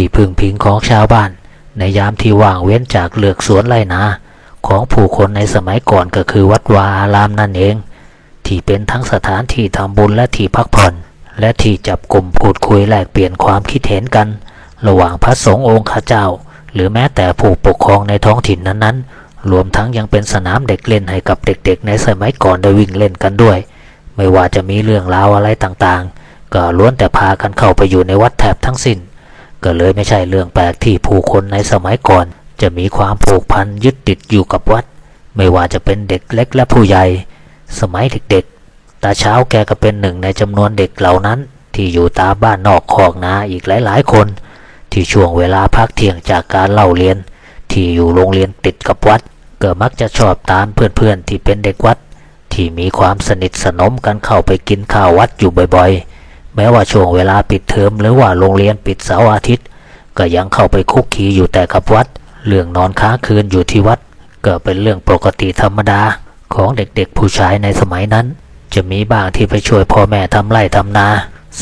ที่พึ่งพิงของชาวบ้าน ในยามที่ว่างเว้นจากเลือกสวนไรนาของผู้คนในสมัยก่อนก็คือวัดวาอารามนั่นเอง ที่เป็นทั้งสถานที่ทำบุญและที่พักผ่อน และที่จับกลุ่มพูดคุยแลกเปลี่ยนความคิดเห็นกัน ระหว่างพระสงฆ์องค์ข้าเจ้า หรือแม้แต่ผู้ปกครองในท้องถิ่นนั้นๆ รวมทั้งยังเป็นสนามเด็กเล่นให้กับเด็กๆ ในสมัยก่อนได้วิ่งเล่นกันด้วย ไม่ว่าจะมีเรื่องราวอะไรต่างๆ ก็ล้วนแต่พากันเข้าไปอยู่ในวัดแถบทั้งสิ้น ก็เลยไม่ใช่เรื่องแปลกที่ผู้คนในสมัยก่อน จะมีความผูกพันยึดติดอยู่กับวัด ไม่ว่าจะเป็นเด็กเล็กและผู้ใหญ่ สมัยเด็กๆตาเช้าแกก็เป็นหนึ่งในจำนวนเด็กเหล่านั้น ที่อยู่ตามบ้านนอกคอกนาอีกหลายๆคน ที่ช่วงเวลาพักเที่ยงจากการเล่าเรียน ที่อยู่โรงเรียนติดกับวัด ก็มักจะชอบตามเพื่อนๆที่เป็นเด็กวัด ที่มีความสนิทสนมกันเข้าไปกินข้าววัดอยู่บ่อยๆ แม้ว่าช่วงเวลาปิดเทอมหรือว่าโรงเรียนปิดเสาร์อาทิตย์ ก็ยังเข้าไปคุกคีอยู่แต่กับวัด เรื่องนอนค้างคืนอยู่ที่วัด ก็เป็นเรื่องปกติธรรมดาของเด็กๆผู้ชายในสมัยนั้น จะมีบ้างที่ไปช่วยพ่อแม่ทำไร่ทำนา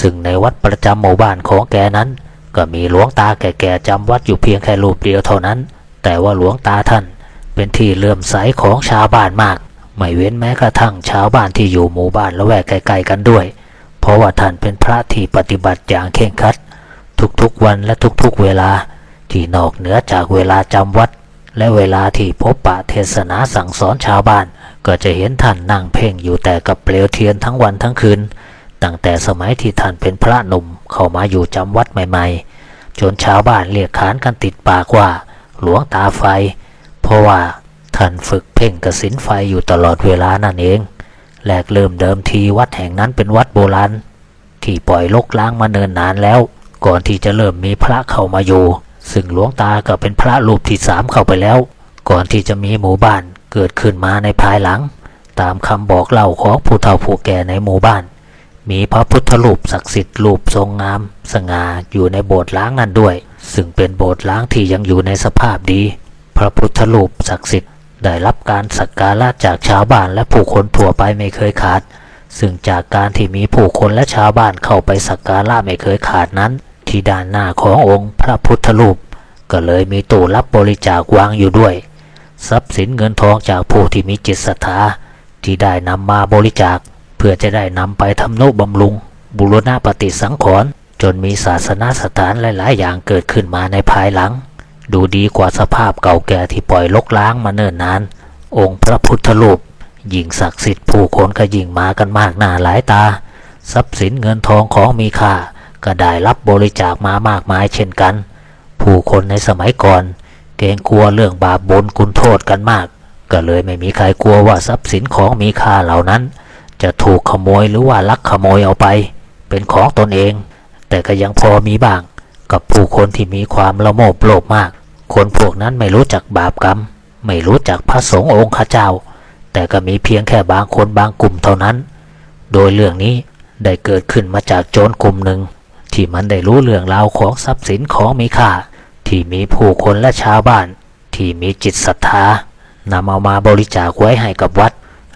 ซึ่งในวัดประจำหมู่บ้านของแกนั้น ก็มีหลวงตาแก่ๆจำวัดอยู่เพียงแค่รูปเดียวเท่านั้น แต่ว่าหลวงตาท่าน เป็นที่เลื่อมใสของชาวบ้านมาก ไม่เว้นแม้กระทั่งชาวบ้านที่อยู่หมู่บ้านละแวกใกล้ๆกันด้วย ราะว่าท่านเป็นพระที่ปฏิบัติอย่างเคร่งครัด ทุกๆวันและทุกๆเวลาที่นอกเหนือจากเวลาจำวัด และเวลาที่พบปะเทศนาสั่งสอนชาวบ้าน ก็จะเห็นท่านนั่งเพ่งอยู่แต่กับเปลวเทียนทั้งวันทั้งคืน ตั้งแต่สมัยที่ท่านเป็นพระหนุ่มเข้ามาอยู่จำวัดใหม่ ๆ จนชาวบ้านเรียกขานกันติดปากว่า หลวงตาไฟ เพราะว่าท่านฝึกเพ่งกระสินไฟอยู่ตลอดเวลานั่นเอง แรกเริ่มเดิมทีวัดแห่งนั้นเป็นวัดโบราณที่ปล่อยลกล้างมาเนินนานแล้ว ก่อนที่จะเริ่มมีพระเข้ามาอยู่ ซึ่งหลวงตาก็เป็นพระรูปที่สามเข้าไปแล้ว ก่อนที่จะมีหมู่บ้านเกิดขึ้นมาในภายหลัง ตามคำบอกเล่าของผู้เฒ่าผู้แก่ในหมู่บ้าน มีพระพุทธรูปศักดิ์สิทธิ์รูปทรงงาม สง่าอยู่ในโบสถ์ล้างนั้นด้วย ซึ่งเป็นโบสถ์ล้างที่ยังอยู่ในสภาพดี พระพุทธรูปศักดิ์สิทธิ์ ได้รับการสักการะจากชาวบ้านและผู้คนทั่วไปไม่เคยขาด ซึ่งจากการที่มีผู้คนและชาวบ้านเข้าไปสักการะไม่เคยขาดนั้น ที่ด้านหน้าขององค์พระพุทธรูป ก็เลยมีตู้รับบริจาควางอยู่ด้วย ทรัพย์สินเงินทองจากผู้ที่มีจิตศรัทธาที่ได้นำมาบริจาค เพื่อจะได้นำไปทำนุบำรุง บุรณะปฏิสังขรณ์จนมีศาสนาสถานหลาย ๆ อย่างเกิดขึ้นมาในภายหลัง ดูดีกว่าสภาพเก่าแก่ที่ปล่อยลกล้างมาเนิ่นนาน องค์พระพุทธรูปยิ่งศักดิ์สิทธิ์ผู้คนก็ยิ่งมากันมากหน้าหลายตา ทรัพย์สินเงินทองของมีค่า ก็ได้รับบริจาคมามากมายเช่นกัน ผู้คนในสมัยก่อน เกรงกลัวเรื่องบาปบุญคุณโทษกันมาก ก็เลยไม่มีใครกลัวว่าทรัพย์สินของมีค่าเหล่านั้น จะถูกขโมยหรือว่าลักขโมยเอาไป เป็นของตนเอง แต่ก็ยังพอมีบ้าง กับผู้คนที่มีความละโมบโลภมาก คนพวกนั้นไม่รู้จักบาปกรรม ไม่รู้จักพระสงฆ์องค์ข้าเจ้า แต่ก็มีเพียงแค่บางคนบางกลุ่มเท่านั้น โดยเรื่องนี้ได้เกิดขึ้นมาจากโจรกลุ่มหนึ่ง ที่มันได้รู้เรื่องราวของทรัพย์สินของมีค่า ที่มีผู้คนและชาวบ้าน ที่มีจิตศรัทธานำเอามาบริจาคไว้ให้กับวัด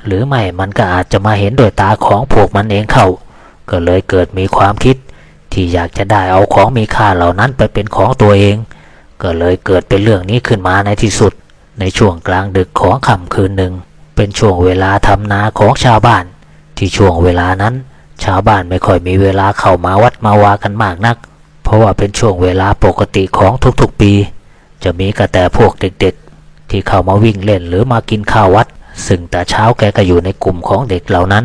หรือไม่มันก็อาจจะมาเห็นโดยตาของพวกมันเองเข้า ก็เลยเกิดมีความคิด ที่อยากจะได้เอาของมีค่าเหล่านั้นไปเป็นของตัวเอง ก็เลยเกิดเป็นเรื่องนี้ขึ้นมาในที่สุด ในช่วงกลางดึกของค่ำคืนหนึ่ง เป็นช่วงเวลาทำนาของชาวบ้าน ที่ช่วงเวลานั้น ชาวบ้านไม่ค่อยมีเวลาเข้ามาวัดมาวากันมากนัก เพราะว่าเป็นช่วงเวลาปกติของทุกๆปี จะมีก็แต่พวกเด็กๆ ที่เข้ามาวิ่งเล่นหรือมากินข้าววัด ซึ่งแต่เช้าแกก็อยู่ในกลุ่มของเด็กเหล่านั้น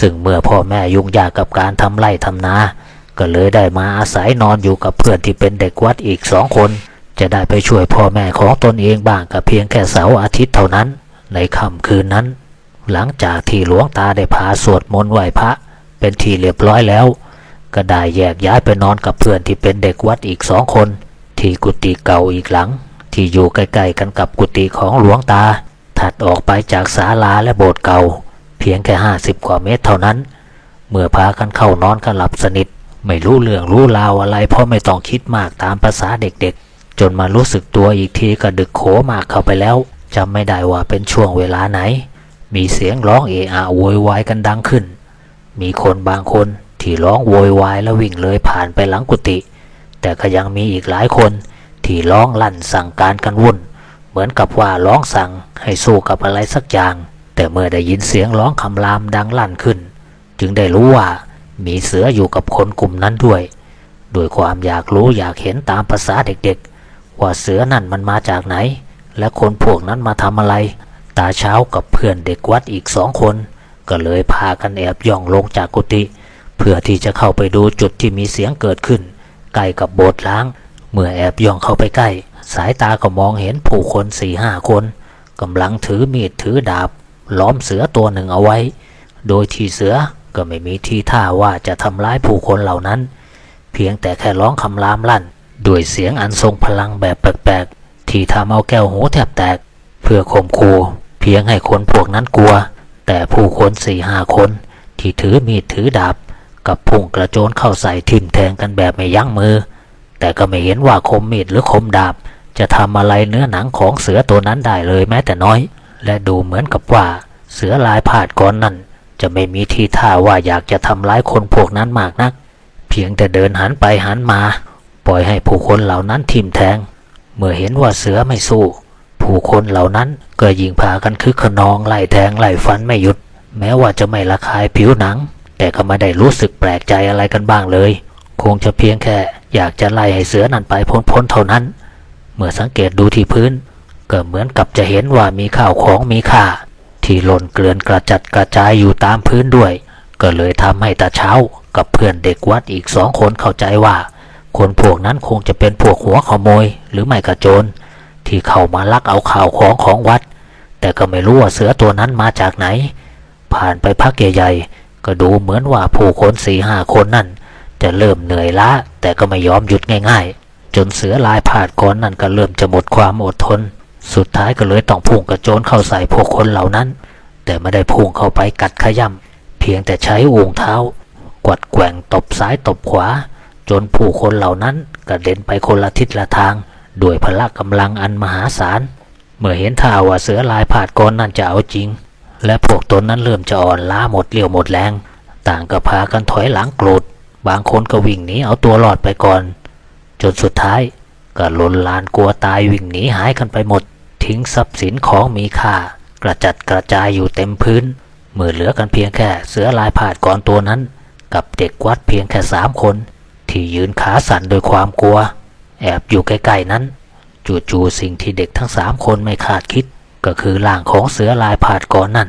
ซึ่งเมื่อพ่อแม่ยุ่งยากกับการทำไร่ทำนา ก็เลยได้มาอาศัยนอนอยู่กับเพื่อนที่เป็นเด็กวัดอีกสองคน จะได้ไปช่วยพ่อแม่ของตนเองบ้างกับเพียงแค่เสาร์อาทิตย์เท่านั้น ในค่ำคืนนั้น หลังจากที่หลวงตาได้พาสวดมนต์ไหว้พระ เป็นที่เรียบร้อยแล้ว ก็ได้แยกย้ายไปนอนกับเพื่อนที่เป็นเด็กวัดอีกสองคน ที่กุฏิเก่าอีกหลัง ที่อยู่ใกล้ๆกันกับกุฏิของหลวงตา ถัดออกไปจากศาลาและโบสถ์เก่า เพียงแค่ห้าสิบกว่าเมตรเท่านั้น เมื่อพากันเข้านอนกันหลับสนิท ไม่รู้เรื่องรู้ราวอะไรเพราะไม่ต้องคิดมากตามภาษาเด็กๆ จนมารู้สึกตัวอีกทีก็ดึกโขมากเข้าไปแล้วจำไม่ได้ว่าเป็นช่วงเวลาไหน มีเสียงร้องเอะอะโวยวายกันดังขึ้น มีคนบางคนที่ร้องโวยวายแล้ววิ่งเลยผ่านไปหลังกุฏิแต่ก็ยังมีอีกหลายคนที่ร้องลั่นสั่งการกันวุ่น เหมือนกับว่าร้องสั่งให้สู้กับอะไรสักอย่าง แต่เมื่อได้ยินเสียงร้องคำรามดังลั่นขึ้น จึงได้รู้ว่า มีเสืออยู่กับคนกลุ่มนั้นด้วยด้วยความอยากรู้อยากเห็นตามภาษาเด็กๆ ว่าเสือนั่นมันมาจากไหน และคนพวกนั้นมาทำอะไร ตาเช้ากับเพื่อนเด็กวัดอีกสองคน ก็เลยพากันแอบย่องลงจากกุฏิเพื่อที่จะเข้าไปดูจุดที่มีเสียงเกิดขึ้น ใกล้กับโบสถ์ล้าง เมื่อแอบย่องเข้าไปใกล้ สายตาก็มองเห็นผู้คนสี่ห้าคนกำลังถือมีดถือดาบ ล้อมเสือตัวหนึ่งเอาไว้ โดยที่เสือ ก็ไม่มีทีท่าว่าจะทำร้ายผู้คนเหล่านั้น เพียงแต่แค่ร้องคำรามลั่น ด้วยเสียงอันทรงพลังแบบแปลกๆ ที่ทำเอาแก้วหูแทบแตก เพื่อข่มขู่เพียงให้คนพวกนั้นกลัว แต่ผู้คนสี่ห้าคน ที่ถือมีดถือดาบ กับพุ่งกระโจนเข้าใส่ทิ่มแทงกันแบบไม่ยั้งมือ แต่ก็ไม่เห็นว่าคมมีดหรือคมดาบ จะทำอะไรเนื้อหนังของเสือตัวนั้นได้เลยแม้แต่น้อย และดูเหมือนกับว่าเสือลายผาดก่อนนั้น จะไม่มีทีท่าว่าอยากจะทำร้ายคนพวกนั้นมากนัก เพียงแต่เดินหันไปหันมา ปล่อยให้ผู้คนเหล่านั้นทิ่มแทง เมื่อเห็นว่าเสือไม่สู้ ผู้คนเหล่านั้นก็ยิงพากันคึกขนองไล่แทงไล่ฟันไม่หยุด แม้ว่าจะไม่ระคายผิวหนัง แต่ก็ไม่ได้รู้สึกแปลกใจอะไรกันบ้างเลย คงจะเพียงแค่อยากจะไล่ให้เสือนั่นไปพ้นๆเท่านั้น เมื่อสังเกตดูที่พื้นก็เหมือนกับจะเห็นว่ามีข้าวของมีค่า ที่หล่นเกลื่อนกระจัดกระจายอยู่ตามพื้นด้วย ก็เลยทำให้ตาเช้ากับเพื่อนเด็กวัดอีกสองคนเข้าใจว่า คนพวกนั้นคงจะเป็นพวกหัวขโมยหรือไม่กระโจรที่เข้ามาลักเอาข่าวของของวัด แต่ก็ไม่รู้ว่าเสือตัวนั้นมาจากไหน ผ่านไปพักใหญ่ๆก็ดูเหมือนว่าผู้คนสี่ห้าคนนั่น จะเริ่มเหนื่อยล้าแต่ก็ไม่ยอมหยุดง่าย ๆ จนเสือลายผาดก่อนนั่นก็เริ่มจะหมดความอดทน สุดท้ายก็เลยต้องพุ่งกระโจนเข้าใส่พวกคนเหล่านั้น แต่ไม่ได้พุ่งเข้าไปกัดขย่ำเพียงแต่ใช้อูงเท้า กวัดแกว่งตบซ้ายตบขวา จนผู้คนเหล่านั้นกระเด็นไปคนละทิศละทางด้วยพละกำลังอันมหาศาล เมื่อเห็นท่าว่าเสือลายผาดก่อนนั่นจะเอาจริง และพวกตนนั้นเริ่มจะอ่อนล้าหมดเรี่ยวหมดแรง ต่างก็พากันถอยหลังโกรธบางคนก็วิ่งหนีเอาตัวรอดไปก่อน จนสุดท้าย ก็หลนลานกลัวตายวิ่งหนีหายกันไปหมด ทิ้งทรัพย์สินของมีค่า กระจัดกระจายอยู่เต็มพื้นเมื่อเหลือกันเพียงแค่เสือลายผาดก่อนตัวนั้น กับเด็กวัดเพียงแค่สามคน ที่ยืนขาสั่นโดยความกลัว แอบอยู่ใกล้ๆนั้น จู่ๆสิ่งที่เด็กทั้งสามคนไม่คาดคิด ก็คือร่างของเสือลายผาดก่อนนั้น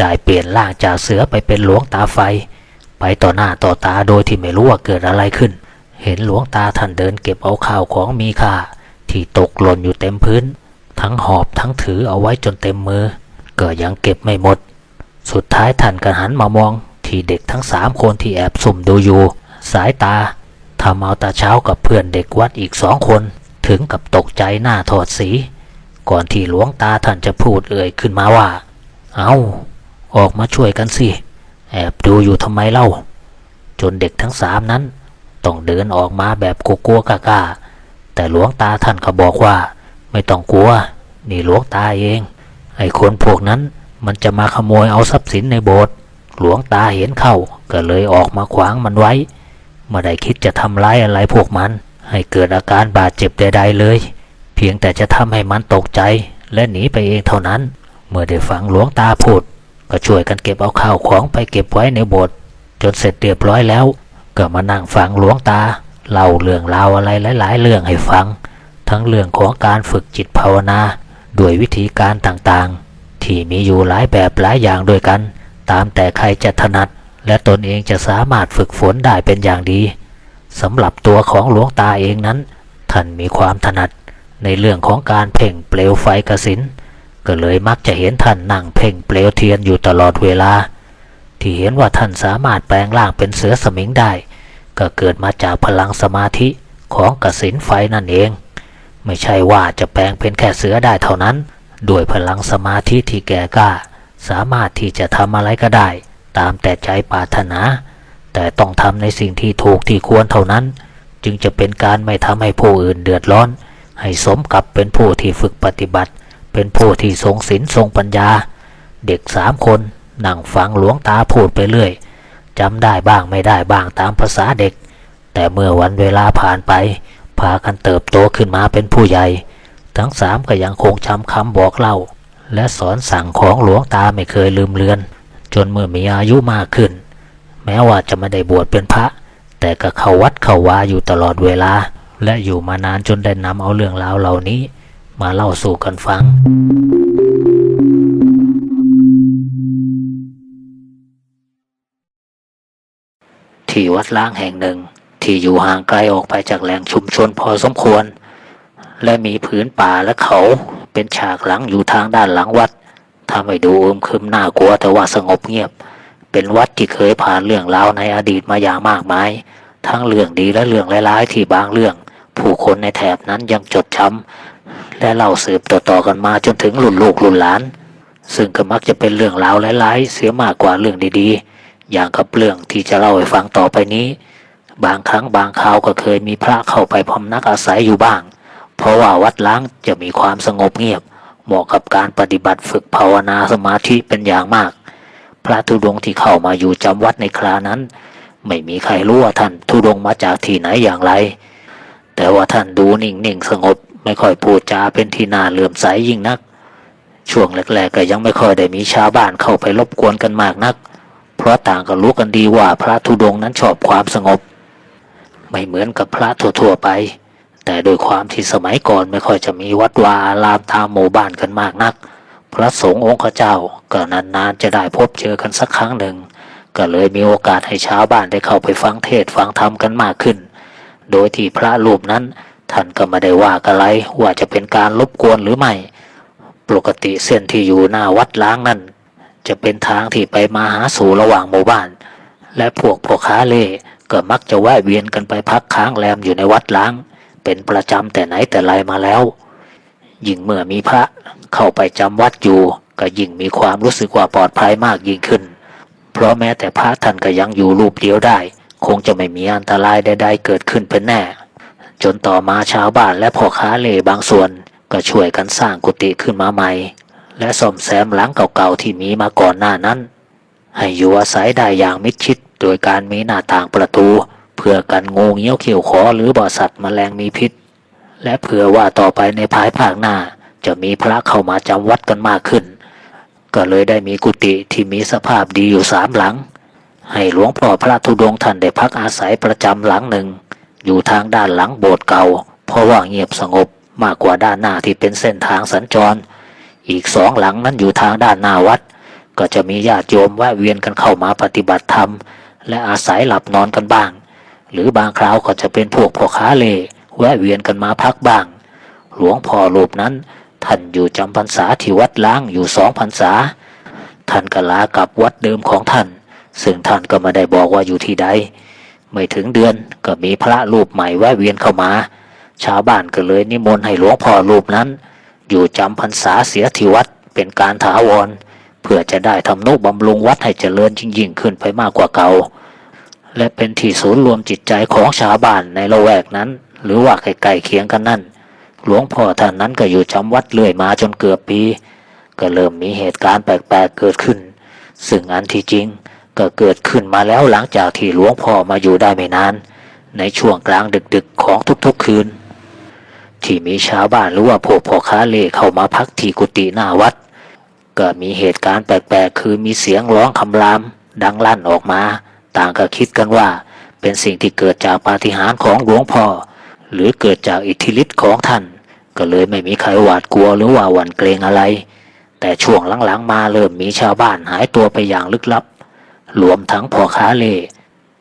ได้เปลี่ยนร่างจากเสือไปเป็นหลวงตาไฟ ไปต่อหน้าต่อตาโดยที่ไม่รู้ว่าเกิดอะไรขึ้น เห็นหลวงตาท่านเดินเก็บเอาข้าวของมีค่า ที่ตกหล่นอยู่เต็มพื้น ทั้งหอบทั้งถือเอาไว้จนเต็มมือ ก็ยังเก็บไม่หมด สุดท้ายท่านก็หันมามอง ที่เด็กทั้งสามคนที่แอบสุ่มดูอยู่ สายตาทำเอาตาเช้ากับเพื่อนเด็กวัดอีกสองคน ถึงกับตกใจหน้าถอดสี ก่อนที่หลวงตาท่านจะพูดเอ่ยขึ้นมาว่า เอาออกมาช่วยกันสิ แอบดูอยู่ทำไมเล่า จนเด็กทั้งสามนั้น ต้องเดินออกมาแบบกลัวๆกล้าๆแต่หลวงตาท่านก็บอกว่า ไม่ต้องกลัว นี่หลวงตาเอง ไอ้คนพวกนั้นมันจะมาขโมยเอาทรัพย์สินในโบสถ์หลวงตาเห็นเข้าก็เลยออกมาขวางมันไว้ไม่ได้คิดจะทำร้ายอะไรพวกมัน ให้เกิดอาการบาดเจ็บใดๆเลย เพียงแต่จะทำให้มันตกใจ และหนีไปเองเท่านั้น เมื่อได้ฟังหลวงตาพูด ก็ช่วยกันเก็บเอาข้าวของไปเก็บไว้ในโบสถ์จนเสร็จเรียบร้อยแล้ว ก็มานั่งฟังหลวงตาเล่าเรื่องราวอะไรหลาย ๆ เรื่องให้ฟัง ทั้งเรื่องของการฝึกจิตภาวนาด้วยวิธีการต่างๆ ที่มีอยู่หลายแบบหลายอย่างด้วยกัน ตามแต่ใครจะถนัด และตนเองจะสามารถฝึกฝนได้เป็นอย่างดีสำหรับตัวของหลวงตาเองนั้น ท่านมีความถนัดในเรื่องของการเพ่งเปลวไฟกสินก็เลยมักจะเห็นท่านนั่งเพ่งเปลวเทียนอยู่ตลอดเวลา ที่เห็นว่าท่านสามารถแปลงร่างเป็นเสือสมิงได้ ก็เกิดมาจากพลังสมาธิของกสินไฟนั่นเอง ไม่ใช่ว่าจะแปลงเป็นแค่เสือได้เท่านั้น ด้วยพลังสมาธิที่แก่กล้า สามารถที่จะทำอะไรก็ได้ ตามแต่ใจปรารถนา แต่ต้องทำในสิ่งที่ถูกที่ควรเท่านั้น จึงจะเป็นการไม่ทำให้ผู้อื่นเดือดร้อน ให้สมกับเป็นผู้ที่ฝึกปฏิบัติ เป็นผู้ที่ทรงศีลทรงปัญญา เด็กสามคน นั่งฟังหลวงตาพูดไปเรื่อยจำได้บ้างไม่ได้บ้างตามภาษาเด็ก แต่เมื่อวันเวลาผ่านไป พากันเติบโตขึ้นมาเป็นผู้ใหญ่ ทั้งสามก็ยังคงจำคำบอกเล่า และสอนสั่งของหลวงตาไม่เคยลืมเลือน จนเมื่อมีอายุมากขึ้น แม้ว่าจะไม่ได้บวชเป็นพระ แต่ก็เข้าวัดเข้าวาอยู่ตลอดเวลา และอยู่มานานจนได้นำเอาเรื่องราวเหล่านี้ มาเล่าสู่กันฟัง ที่วัดล้างแห่งหนึ่ง ที่อยู่ห่างไกลออกไปจากแหล่งชุมชนพอสมควร และมีผืนป่าและเขาเป็นฉากหลังอยู่ทางด้านหลังวัดทำให้ดูอึมครึมน่ากลัวแต่ว่าสงบเงียบ เป็นวัดที่เคยผ่านเรื่องราวในอดีตมาอย่างมากมาย ทั้งเรื่องดีและเรื่องร้ายๆที่บางเรื่อง ผู้คนในแถบนั้นยังจดจำและเล่าสืบต่อๆกันมาจนถึงรุ่นลูกรุ่นหลาน ซึ่งก็มักจะเป็นเรื่องราวร้ายๆเสียมากกว่าเรื่องดีๆ อย่างกับเรื่องที่จะเล่าให้ฟังต่อไปนี้ บางครั้งบางคราวก็เคยมีพระเข้าไปพำนักอาศัยอยู่บ้าง เพราะว่าวัดล้างจะมีความสงบเงียบ เหมาะกับการปฏิบัติฝึกภาวนาสมาธิเป็นอย่างมาก พระธุดงค์ที่เข้ามาอยู่จำวัดในครานั้น ไม่มีใครรู้ว่าท่านธุดงค์มาจากที่ไหนอย่างไร แต่ว่าท่านดูนิ่งๆสงบ ไม่ค่อยพูดจาเป็นที่น่าเลื่อมใสยิ่งนัก ช่วงแรกๆก็ยังไม่ค่อยได้มีชาวบ้านเข้าไปรบกวนกันมากนัก เพราะต่างก็รู้กันดีว่าพระธุดงนั้นชอบความสงบ ไม่เหมือนกับพระทั่วๆไป แต่โดยความที่สมัยก่อนไม่ค่อยจะมีวัดวาอารามตามหมู่บ้านกันมากนัก พระสงฆ์องค์ข้าเจ้าก็นานๆจะได้พบเจอกันสักครั้งหนึ่ง ก็เลยมีโอกาสให้ชาวบ้านได้เข้าไปฟังเทศฟังธรรมกันมากขึ้น โดยที่พระรูปนั้นท่านก็ไม่ได้ว่ากันไรว่าจะเป็นการรบกวนหรือไม่ ปกติเส้นที่อยู่หน้าวัดล้างนั่น จะเป็นทางที่ไปมาหาสู่ระหว่างหมู่บ้าน และพวกพ่อค้าเล่ก็มักจะแวะเวียนกันไปพักค้างแรมอยู่ในวัดล้าง เป็นประจำแต่ไหนแต่ไรมาแล้ว ยิ่งเมื่อมีพระเข้าไปจำวัดอยู่ ก็ยิ่งมีความรู้สึกว่าปลอดภัยมากยิ่งขึ้น เพราะแม้แต่พระท่านก็ยังอยู่รูปเดียวได้ คงจะไม่มีอันตรายใดๆเกิดขึ้นเป็นแน่ จนต่อมาชาวบ้านและพ่อค้าเล่บางส่วน ก็ช่วยกันสร้างกุฏิขึ้นมาใหม่ และซ่อมแซมหลังเก่าๆที่มีมาก่อนหน้านั้น ให้อยู่อาศัยได้อย่างมิดชิด โดยการมีหน้าต่างประตู เพื่อกันงูเงี้ยวเขียวขอหรือบ่อสัตว์แมลงมีพิษ และเผื่อว่าต่อไปในภายภาคหน้า จะมีพระเข้ามาจำวัดกันมากขึ้น ก็เลยได้มีกุฏิที่มีสภาพดีอยู่สามหลัง ให้หลวงพ่อพระธุดงค์ท่านได้พักอาศัยประจำหลังหนึ่ง อยู่ทางด้านหลังโบสถ์เก่า เพราะว่าเงียบสงบมากกว่าด้านหน้าที่เป็นเส้นทางสัญจร อีกสองหลังนั้นอยู่ทางด้านหน้าวัด ก็จะมีญาติโยมแวะเวียนกันเข้ามาปฏิบัติธรรม และอาศัยหลับนอนกันบ้าง หรือบางคราวก็จะเป็นพวกพ่อค้าเล่แวะเวียนกันมาพักบ้าง หลวงพ่อรูปนั้น ท่านอยู่จำพรรษาที่วัดล้างอยู่สองพรรษา ท่านก็ลากลับวัดเดิมของท่าน ซึ่งท่านก็ไม่ได้บอกว่าอยู่ที่ใดไม่ถึงเดือนก็มีพระรูปใหม่แวะเวียนเข้ามา ชาวบ้านก็เลยนิมนต์ให้หลวงพ่อรูปนั้น อยู่จำพรรษาเสียที่วัดเป็นการถาวร เพื่อจะได้ทำนุบำรุงวัดให้เจริญยิ่งขึ้นไปมากกว่าเก่า และเป็นที่ศูนย์รวมจิตใจของชาวบ้านในละแวกนั้น หรือว่าใกล้ๆเคียงกันนั่น หลวงพ่อท่านนั้นก็อยู่จำวัดเรื่อยมาจนเกือบปี ก็เริ่มมีเหตุการณ์แปลกๆเกิดขึ้น ซึ่งอันที่จริงก็เกิดขึ้นมาแล้วหลังจากที่หลวงพ่อมาอยู่ได้ไม่นาน ในช่วงกลางดึกๆของทุกๆคืน ที่มีชาวบ้านหรือว่าพวกพ่อค้าเล่เข้ามาพักที่กุฏิหน้าวัด ก็มีเหตุการณ์แปลกๆ คือมีเสียงร้องคำราม ดังลั่นออกมา ต่างก็คิดกันว่า เป็นสิ่งที่เกิดจากปาฏิหาริย์ของหลวงพ่อ หรือเกิดจากอิทธิฤทธิ์ของท่าน ก็เลยไม่มีใครหวาดกลัวหรือว่าหวั่นเกรงอะไร แต่ช่วงหลังๆมาเริ่มมีชาวบ้านหายตัวไปอย่างลึกลับ รวมทั้งพ่อค้าเล่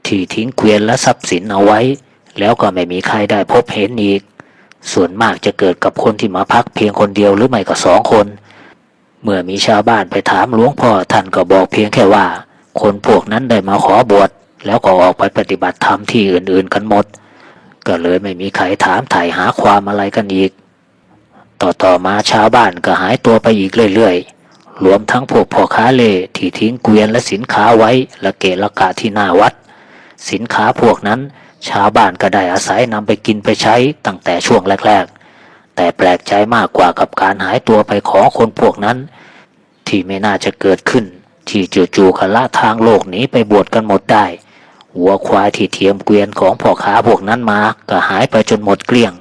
ที่ทิ้งเกวียนและทรัพย์สินเอาไว้ แล้วก็ไม่มีใครได้พบเห็นอีก ส่วนมากจะเกิดกับคนที่มาพักเพียงคนเดียวหรือไม่ก็สองคน เมื่อมีชาวบ้านไปถามหลวงพ่อท่านก็บอกเพียงแค่ว่า คนพวกนั้นได้มาขอบวชแล้วก็ออกไปปฏิบัติธรรมที่อื่นๆกันหมด ก็เลยไม่มีใครถามถ่ายหาความอะไรกันอีก ต่อต่อมาชาวบ้านก็หายตัวไปอีกเรื่อยๆ รวมทั้งพวกพ่อค้าเล่ที่ทิ้งเกวียนและสินค้าไว้ละเกะละกะที่หน้าวัด สินค้าพวกนั้น ชาวบ้านก็ได้อาศัยนำไปกินไปใช้ตั้งแต่ช่วงแรก ๆ แต่แปลกใจมากกว่ากับการหายตัวไปของคนพวกนั้น ที่ไม่น่าจะเกิดขึ้น ที่จู่ๆคละทางโลกนี้ไปบวชกันหมดได้วัวควายที่เทียมเกวียนของพ่อค้าพวกนั้นมาก็หายไปจนหมดเกลี้ยง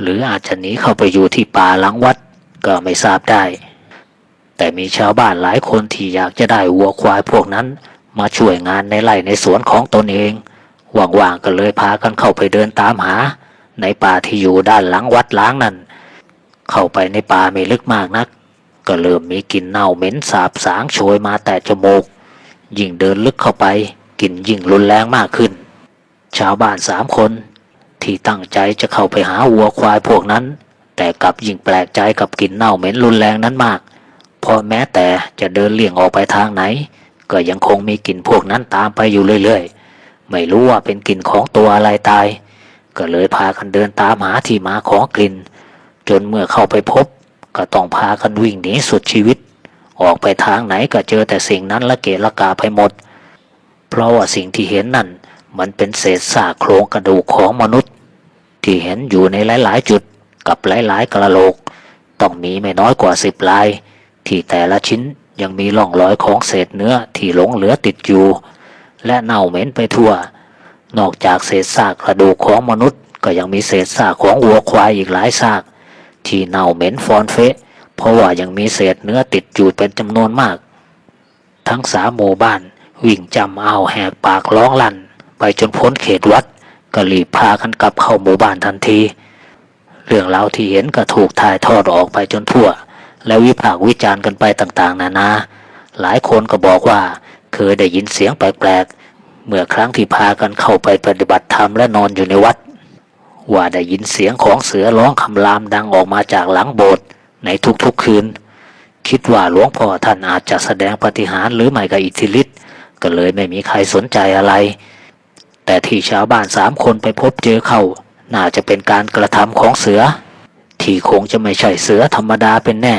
หรืออาจจะหนีเข้าไปอยู่ที่ป่าหลังวัดก็ไม่ทราบได้ แต่มีชาวบ้านหลายคนที่อยากจะได้วัวควายพวกนั้น มาช่วยงานในไร่ในสวนของตนเอง ว่างๆก็เลยพากันเข้าไปเดินตามหา ในป่าที่อยู่ด้านหลังวัดล้างนั่น เข้าไปในป่าไม่ลึกมากนัก ก็เริ่มมีกลิ่นเน่าเหม็นสาบสางโชยมาแต่จมูก ยิ่งเดินลึกเข้าไปกลิ่นยิ่งรุนแรงมากขึ้น ชาวบ้านสามคน ที่ตั้งใจจะเข้าไปหาวัวควายพวกนั้น แต่กลับยิ่งแปลกใจกับกลิ่นเน่าเหม็นรุนแรงนั้นมากเพราะแม้แต่จะเดินเลี่ยงออกไปทางไหน ก็ยังคงมีกลิ่นพวกนั้นตามไปอยู่เรื่อยๆ ไม่รู้ว่าเป็นกลิ่นของตัวอะไรตาย ก็เลยพากันเดินตามหาที่มาของกลิ่น จนเมื่อเข้าไปพบ ก็ต้องพากันวิ่งหนีสุดชีวิต ออกไปทางไหนก็เจอแต่สิ่งนั้นละเกะละกาไปหมด เพราะว่าสิ่งที่เห็นนั่น มันเป็นเศษซากโครงกระดูกของมนุษย์ ที่เห็นอยู่ในหลาย ๆ จุดกับหลาย ๆ กระโหลก ต้องมีไม่น้อยกว่าสิบลาย ที่แต่ละชิ้นยังมีร่องรอยของเศษเนื้อที่หลงเหลือติดอยู่ และเน่าเหม็นไปทั่ว นอกจากเศษซากกระดูกของมนุษย์ ก็ยังมีเศษซากของวัวควายอีกหลายซาก ที่เน่าเหม็นฟอนเฟะ เพราะว่ายังมีเศษเนื้อติดอยู่เป็นจำนวนมาก ทั้งสามหมู่บ้านวิ่งจำเอาแหกปากร้องลั่น ไปจนพ้นเขตวัดก็รีบพากันกลับเข้าหมู่บ้านทันที เรื่องราวที่เห็นก็ถูกถ่ายทอดออกไปจนทั่ว และวิพากษ์วิจารณ์กันไปต่างๆ นานา หลายคนก็บอกว่า เคยได้ยินเสียงแปลกๆ เมื่อครั้งที่พากันเข้าไปปฏิบัติธรรมและนอนอยู่ในวัด ว่าได้ยินเสียงของเสือร้องคำรามดังออกมาจากหลังโบสถ์ในทุกๆคืน คิดว่าหลวงพ่อท่านอาจจะแสดงปฏิหารหรือไม่ก็อิทธิฤทธิ์ก็เลยไม่มีใครสนใจอะไร แต่ที่ชาวบ้านสามคนไปพบเจอเข้า น่าจะเป็นการกระทำของเสือ ที่คงจะไม่ใช่เสือธรรมดาเป็นแน่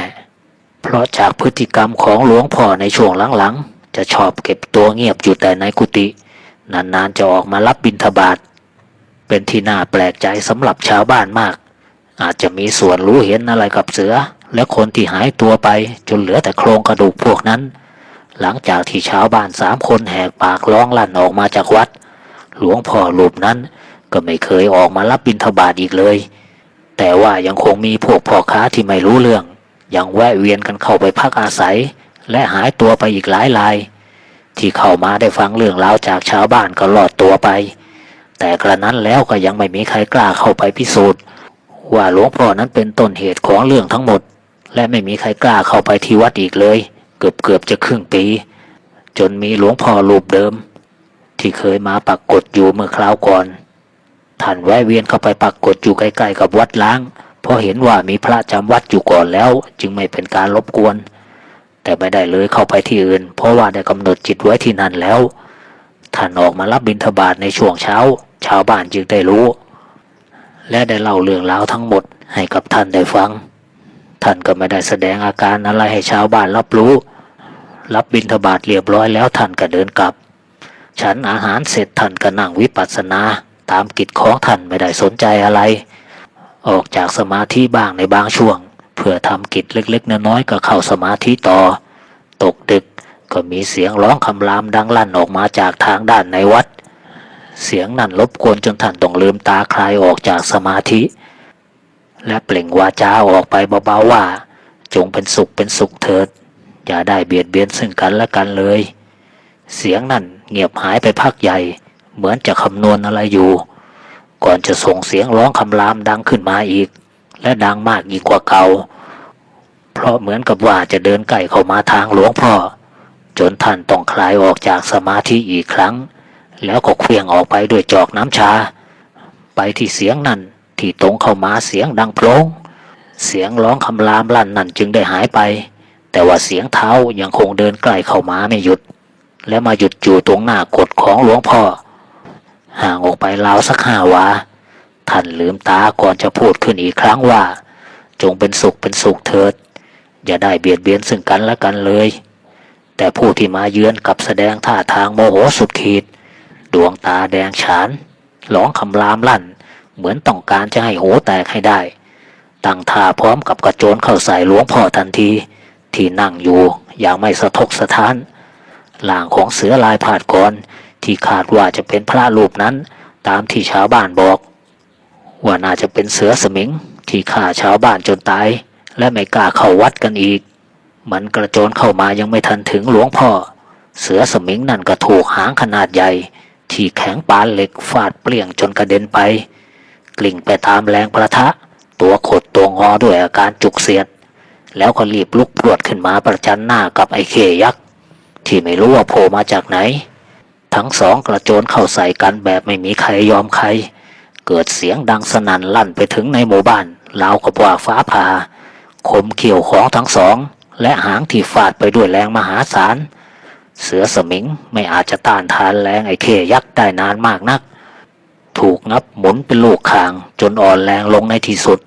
เพราะจากพฤติกรรมของหลวงพ่อในช่วงหลังๆ จะชอบเก็บตัวเงียบอยู่แต่ในกุฏินานๆจะออกมารับบิณฑบาตเป็นที่น่าแปลกใจสำหรับชาวบ้านมาก อาจจะมีส่วนรู้เห็นอะไรกับเสือ และคนที่หายตัวไปจนเหลือแต่โครงกระดูกพวกนั้น หลังจากที่ชาวบ้านสามคนแหกปากร้องลั่นออกมาจากวัด หลวงพ่อรูปนั้นก็ไม่เคยออกมารับบิณฑบาตอีกเลย แต่ว่ายังคงมีพวกพ่อค้าที่ไม่รู้เรื่อง ยังแวะเวียนกันเข้าไปพักอาศัย และหายตัวไปอีกหลายราย ที่เข้ามาได้ฟังเรื่องราวจากชาวบ้านก็รอดตัวไป แต่กระนั้นแล้วก็ยังไม่มีใครกล้าเข้าไปพิสูจน์ ว่าหลวงพ่อนั้นเป็นต้นเหตุของเรื่องทั้งหมด และไม่มีใครกล้าเข้าไปที่วัดอีกเลย เกือบเกือบจะครึ่งปี จนมีหลวงพ่อรูปเดิม ที่เคยมาปักกฏอยู่เมื่อคราวก่อนท่านแวะเวียนเข้าไปปักกฏอยู่ใกล้ๆกับวัดล้างเพราะเห็นว่ามีพระจำวัดอยู่ก่อนแล้ว จึงไม่เป็นการรบกวน แต่ไม่ได้เลยเข้าไปที่อื่น เพราะว่าได้กำหนดจิตไว้ที่นั่นแล้ว ท่านออกมารับบิณฑบาตในช่วงเช้า ชาวบ้านจึงได้รู้ และได้เล่าเรื่องราวทั้งหมดให้กับท่านได้ฟัง ท่านก็ไม่ได้แสดงอาการอะไรให้ชาวบ้านรับรู้ รับบิณฑบาตเรียบร้อยแล้วท่านก็เดินกลับ ฉันอาหารเสร็จท่านก็นั่งวิปัสสนาตามกิจของท่านไม่ได้สนใจอะไร ออกจากสมาธิบ้างในบางช่วง เพื่อทำกิจเล็กๆน้อยๆก็เข้าสมาธิต่อ ตกดึกก็มีเสียงร้องคำรามดังลั่นออกมาจากทางด้านในวัด เสียงนั่นรบกวนจนท่านต้องลืมตาคลายออกจากสมาธิ และเปล่งวาจาออกไปเบาๆว่า จงเป็นสุขเป็นสุขเถิด อย่าได้เบียดเบียนซึ่งกันและกันเลย เสียงนั่นเงียบหายไปพักใหญ่ เหมือนจะคำนวณอะไรอยู่ ก่อนจะส่งเสียงร้องคำรามดังขึ้นมาอีก และดังมากยิ่งกว่าเก่า เพราะเหมือนกับว่าจะเดินใกล้เข้ามาทางหลวงพ่อ จนท่านต้องคลายออกจากสมาธิอีกครั้ง แล้วก็เคลื่องออกไปด้วยจอกน้ำชา ไปที่เสียงนั่นที่ตรงเข้ามาเสียงดังโพลงเสียงร้องคำรามลั่นนั่นจึงได้หายไป แต่ว่าเสียงเท้ายังคงเดินใกล้เข้ามาไม่หยุด และมาหยุดอยู่ตรงหน้ากฎของหลวงพ่อ ห่างออกไปราวสักห้าวา ท่านลืมตาก่อนจะพูดขึ้นอีกครั้งว่า จงเป็นสุขเป็นสุขเถิด อย่าได้เบียดเบียนซึ่งกันและกันเลย แต่ผู้ที่มาเยือนกับแสดงท่าทางโมโหสุดขีด ดวงตาแดงฉานร้องคำรามลั่น เหมือนต้องการจะให้โหแตกให้ได้ ตั้งท่าพร้อมกับกระโจนเข้าใส่หลวงพ่อทันที ที่นั่งอยู่อย่างไม่สะทกสะท้านหล่างของเสือลายผาดกรที่คาดว่าจะเป็นพระรูปนั้น ตามที่ชาวบ้านบอก ว่าน่าจะเป็นเสือสมิงที่ฆ่าชาวบ้านจนตาย และไม่กล้าเข้าวัดกันอีก มันกระโจนเข้ามายังไม่ทันถึงหลวงพ่อ เสือสมิงนั่นก็ถูกหางขนาดใหญ่ ที่แข็งปานเหล็กฟาดเปลี่ยงจนกระเด็นไป กลิ่งไปตามแรงประทะ ตัวขดตัวงอด้วยอาการจุกเสียด แล้วก็รีบลุกพรวดขึ้นมาประจันหน้ากับไอ้เคยักษ์ที่ไม่รู้ว่าโผล่มาจากไหน ทั้งสองกระโจนเข้าใส่กันแบบไม่มีใครยอมใคร เกิดเสียงดังสนั่นลั่นไปถึงในหมู่บ้านราวกับว่าฟ้าผ่าคมเขี่ยวของทั้งสอง และหางที่ฟาดไปด้วยแรงมหาศาล เสือสมิงไม่อาจจะต้านทานแรงไอ้เคยักษ์ได้นานมากนัก ถูกงับหมุนเป็นลูกคางจนอ่อนแรงลงในที่สุด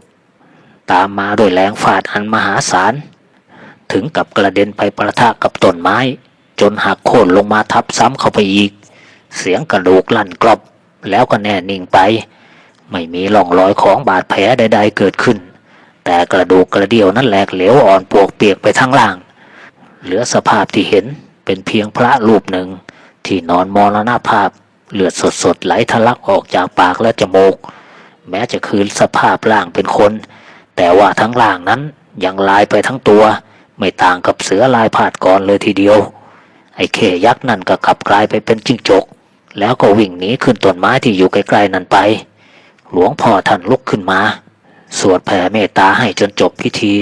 ตามมาด้วยแรงฟาดอันมหาศาล ถึงกับกระเด็นไปประทะกับต้นไม้ จนหักโค่นลงมาทับซ้ำเข้าไปอีก เสียงกระดูกลั่นกรอบแล้วก็แน่นิ่งไป ไม่มีร่องรอยของบาดแผลใดๆเกิดขึ้น แต่กระดูกกระเดี่ยวนั้นแหลกเหลวอ่อนปวกเปียกไปทั้งล่าง เหลือสภาพที่เห็นเป็นเพียงพระรูปหนึ่ง ที่นอนมรณภาพ เลือดสดๆไหลทะลักออกจากปากและจมูก แม้จะคืนสภาพร่างเป็นคน แต่ว่าทั้งล่างนั้นยังลายไปทั้งตัว ไม่ต่างกับเสือลายผาดก่อนเลยทีเดียว ไอ้เคยักษ์นั่นก็กลับกลายไปเป็นจิ้งจก แล้วก็วิ่งหนีขึ้นต้นไม้ที่อยู่ใกล้ๆนั่นไป หลวงพ่อท่านลุกขึ้นมา สวดแผ่เมตตาให้จนจบพิธี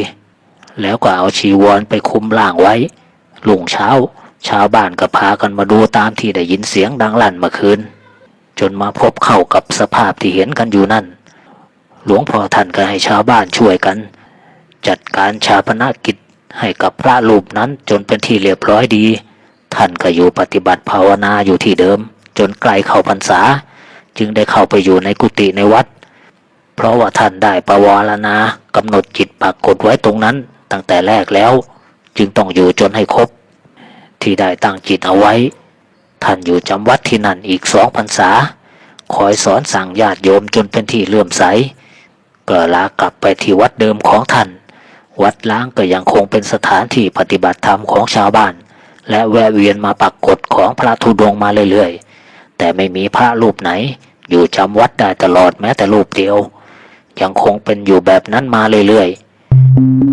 แล้วก็เอาชีวรไปคุมร่างไว้ ลุงเช้า ชาวบ้านก็พากันมาดูตามที่ได้ยินเสียงดังลั่นเมื่อคืน จนมาพบเข้ากับสภาพที่เห็นกันอยู่นั่น หลวงพ่อท่านก็ให้ชาวบ้านช่วยกัน จัดการชาปนกิจให้กับพระรูปนั้นจนเป็นที่เรียบร้อยดี ท่านก็อยู่ปฏิบัติภาวนาอยู่ที่เดิม จนใกล้เข้าพรรษา จึงได้เข้าไปอยู่ในกุฏิในวัด เพราะว่าท่านได้ประวารณากำหนดจิตปรากฏไว้ตรงนั้นตั้งแต่แรกแล้ว จึงต้องอยู่จนให้ครบ ที่ได้ตั้งจิตเอาไว้ ท่านอยู่จำวัดที่นั่นอีกสองพรรษา คอยสอนสั่งญาติโยมจนเป็นที่เลื่อมใสก็ลากลับไปที่วัดเดิมของท่าน วัดล้างก็ยังคงเป็นสถานที่ปฏิบัติธรรมของชาวบ้าน และแวะเวียนมาปักกฎของพระธุดงมาเรื่อยๆ แต่ไม่มีพระรูปไหน อยู่จำวัดได้ตลอดแม้แต่รูปเดียว ยังคงเป็นอยู่แบบนั้นมาเรื่อยๆ